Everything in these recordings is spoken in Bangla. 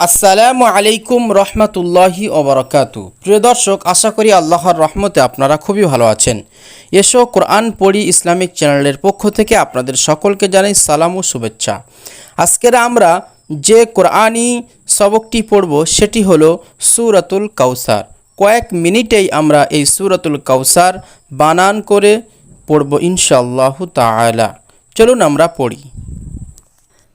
আসসালামু আলাইকুম রহমতুল্লাহি ওবরাকাতু। প্রিয় দর্শক, আশা করি আল্লাহর রহমতে আপনারা খুবই ভালো আছেন। এসো কোরআন পড়ি ইসলামিক চ্যানেলের পক্ষ থেকে আপনাদের সকলকে জানাই সালাম ও শুভেচ্ছা। আজকের আমরা যে কোরআনই সবকটি পড়ব, সেটি হলো সুরাতুল কাউসার। কয়েক মিনিটেই আমরা এই সুরাতুল কাউসার বানান করে পড়ব ইনশাআল্লাহ তাআলা। চলুন আমরা পড়ি।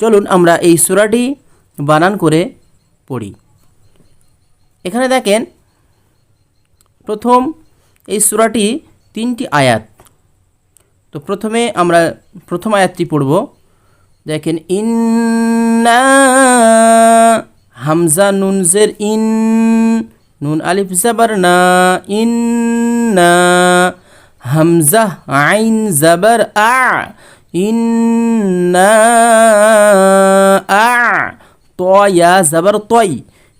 চলুন আমরা এই সূরাটি বানান করে পড়ি। এখানে দেখেন, প্রথম এই সূরাটি তিনটি আয়াত। তো প্রথমে আমরা প্রথম আয়াতটি পড়ব। দেখেন, ইন্না হামজা নুনজের ইন, নুন আলিফ জাবার না, ইন্না হামজা আইন জাবার আ ইন্না আ তয়া জাবার তয়।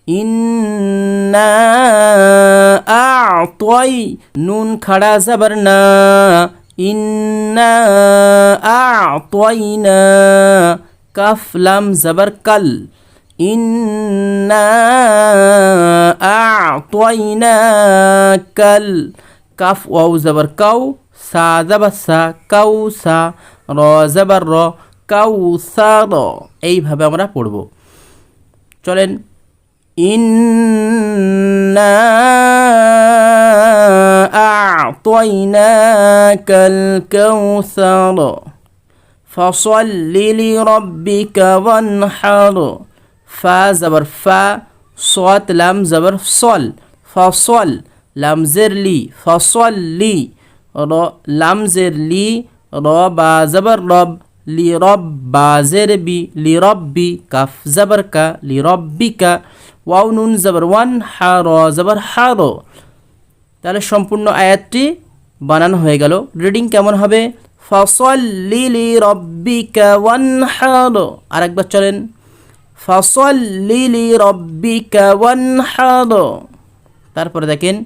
ইন্না আ তয় নুন খাড়া জাবার না। ইন্না আ তয়না কাফ লাম জাবার কাল। ইন্না আ তয়না কাল। কাফ ওয়াও জাবার কাউ সা জাবার সা, কাউ সা। র জাবার র কাউ সা র এইভাবে আমরা পড়ব চলেন ইন্না أعطيناك الكوثر فصل لربك وانحر فا زبر فا صوت لام زبر صل فصل لام زر لي فصل لي ر لام زر لي রবা জবর রব লি রব বা জের বি লি রব্বি কাফ জবর কা লি রব্বিকা ওয়াউ নুন জবর ওয়ান হা র জবর হা তাহলে সম্পূর্ণ আয়াতটি বানানো হয়ে গেল। রিডিং কেমন হবে? ফসল্লি লি রব্বিকা ওয়ান হার আরেকবার চলেন। ফসল্লি লি রব্বিকা ওয়ান হার তারপরে দেখেন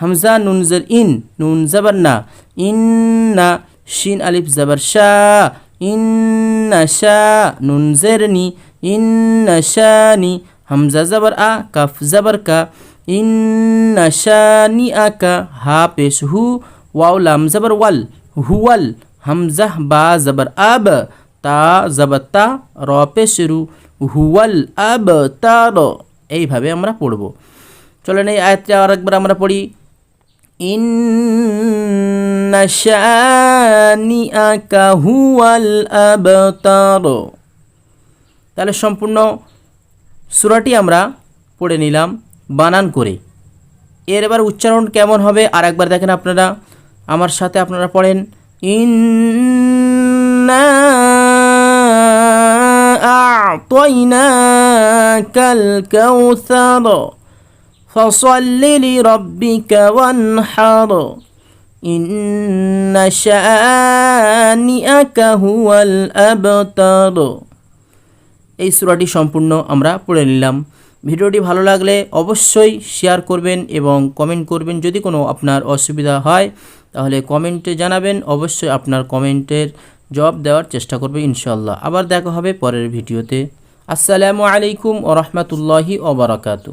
হামজা নুন জের ইন, নুন জবর না। ইন্না শিন আলিফ জবর শাহ ইন্না শাহ নুন জেরনি ইন্না শানি। হামজা জবর আ, কাফ জবর কা। ইন্না শানি আকা হা পেশ হু। ওয়াও লাম জবর ওয়াল। হুয়াল। হামজা বা জবর আব। তা জবর তা র পেশ রু। হুয়াল আব তা র এইভাবে আমরা পড়ব। চলেন এই আয়াতটা আরেকবার আমরা পড়ি। ইন্না শানিআকা হুয়াল আবতার। তাহলে সম্পূর্ণ সুরাটি আমরা পড়ে নিলাম বানান করে। এর এবার উচ্চারণ কেমন হবে আর একবার দেখেন আপনারা। আমার সাথে আপনারা পড়েন। ইন্না আ'তাইনাকাল কাউসার فصل لربك وانحر إن شانئك هو الأبتر এই সুরাটি সম্পূর্ণ আমরা পড়ে নিলাম ভিডিওটি ভালো লাগলে অবশ্যই শেয়ার করবেন এবং কমেন্ট করবেন যদি কোনো আপনার অসুবিধা হয় তাহলে কমেন্টে জানাবেন অবশ্যই আপনার কমেন্টের জবাব দেওয়ার চেষ্টা করবে ইনশাল্লাহ আবার দেখা হবে পরের ভিডিওতে। আসসালামু আলাইকুম ও রহমতুল্লাহি ওবরাকাতু